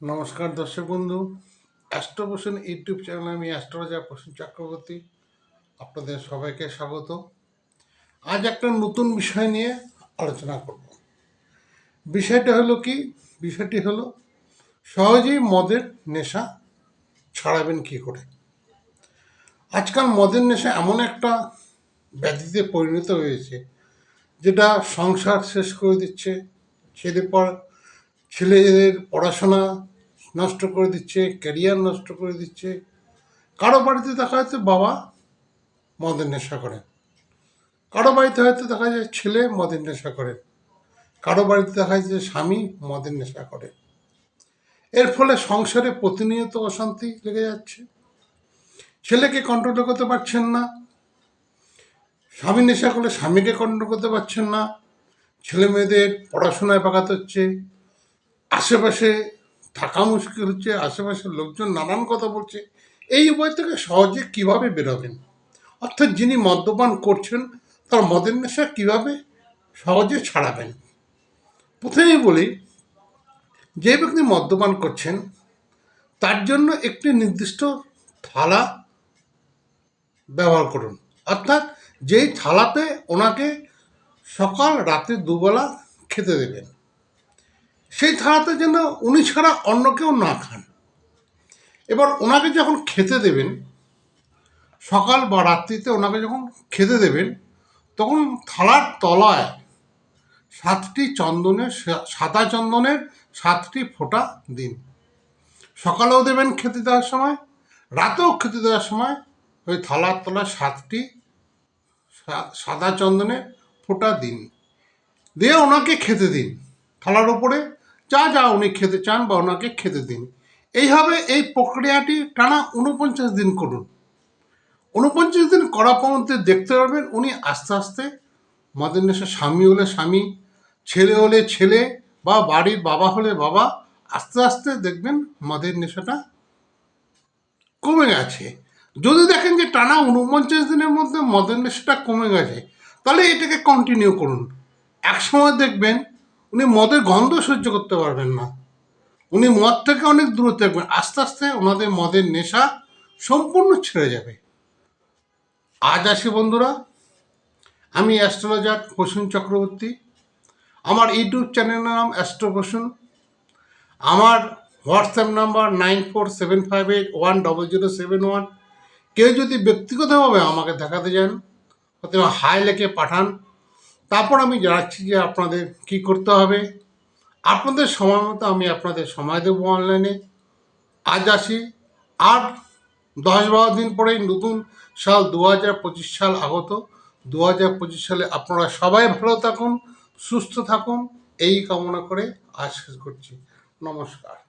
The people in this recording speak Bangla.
নমস্কার দর্শক বন্ধু অ্যাস্ট্রোপোষণ ইউটিউব চ্যানেলে আমি অ্যাস্ট্রোলজার প্রসূন চক্রবর্তী, আপনাদের সবাইকে স্বাগত। আজ একটা নতুন বিষয় নিয়ে আলোচনা করব। বিষয়টা হলো কি? বিষয়টি হলো, সহজেই মদের নেশা ছাড়াবেন কি করে? আজকাল মদের নেশা এমন একটা ব্যাধিতে পরিণত হয়েছে, যেটা সংসার শেষ করে দিচ্ছে ছেলে পর ছেলেদের পড়াশোনা নষ্ট করে দিচ্ছে ক্যারিয়ার নষ্ট করে দিচ্ছে। কারও বাড়িতে দেখা যাচ্ছে বাবা মদের নেশা করেন। কারও বাড়িতে হয়তো দেখা যায় ছেলে মদের নেশা করে কারও বাড়িতে দেখা যাচ্ছে স্বামী মদের নেশা করে এর ফলে সংসারে প্রতিনিয়ত অশান্তি লেগে যাচ্ছে। ছেলেকে কন্ট্রোল করতে পারছেন না। স্বামী নেশা করলে স্বামীকে কন্ট্রোল করতে পারছেন না। ছেলে মেয়েদের পড়াশোনায় ব্যাঘাত হচ্ছে। আশেপাশে থাকা মুশকিল হচ্ছে, আশেপাশের লোকজন নানান কথা বলছে। এই উপায় থেকে সহজে কীভাবে বেরোবেন? অর্থাৎ যিনি মদ্যপান করছেন, তার মদের নেশা কীভাবে সহজে ছাড়াবেন? প্রথমেই বলি, যে ব্যক্তি মদ্যপান করছেন, তার জন্য একটি নির্দিষ্ট থালা ব্যবহার করুন। অর্থাৎ যেই থালাতে ওনাকে সকাল, রাতে দুবেলা খেতে দেবেন। সেই থালাতে যেন উনি ছাড়া অন্য কেউ না খান। এবার ওনাকে যখন খেতে দেবেন, সকাল বা রাত্রিতে ওনাকে যখন খেতে দেবেন, তখন থালার তলায় সাতটি চন্দনের সাদা চন্দনের সাতটি ফোঁটা দিন। সকালেও দেবেন খেতে দেওয়ার সময়, রাতেও খেতে দেওয়ার সময় ওই থালার তলায় সাতটি সাদা চন্দনের ফোঁটা দিন। দিয়ে ওনাকে খেতে দিন। থালার উপরে যা যা উনি খেতে চান বা ওনাকে খেতে দিন। এইভাবে এই প্রক্রিয়াটি টানা উনপঞ্চাশ দিন করুন। উনপঞ্চাশ দিন করা পর্যন্ত দেখতে পারবেন উনি আস্তে আস্তে মদের নেশা স্বামী হলে স্বামী, ছেলে হলে ছেলে বা বাড়ির বাবা হলে বাবা আস্তে আস্তে দেখবেন মদের নেশাটা কমে গেছে। যদি দেখেন যে টানা উনপঞ্চাশ দিনের মধ্যে মদের নেশাটা কমে গেছে, তাহলে এটাকে কন্টিনিউ করুন। এক সময় দেখবেন উনি মদের গন্ধ সহ্য করতে পারবেন না। উনি মদ থেকে অনেক দূরে থাকবেন। আস্তে আস্তে ওনাদের মদের নেশা সম্পূর্ণ ছেড়ে যাবে। আজ আসি বন্ধুরা, আমি অ্যাস্ট্রোলজার প্রসূন চক্রবর্তী। আমার ইউটিউব চ্যানেলের নাম অ্যাস্ট্রো প্রসূন। আমার WhatsApp number nine four seven five eight one double zero seven one. কেউ যদি ব্যক্তিগতভাবে আমাকে দেখাতে চান অথবা হাই লেখে পাঠান। তারপর আমি জানাচ্ছি যে আপনাদের কি করতে হবে। আপনাদের সময় মতো আমি আপনাদের সময় দেবো অনলাইনে আজ আসি। আর দশ বারো দিন পরেই নতুন সাল দু হাজার পঁচিশ সাল আগত। দু হাজার পঁচিশ সালে আপনারা সবাই ভালো থাকুন, সুস্থ থাকুন। এই কামনা করে আজ শেষ করছি। নমস্কার।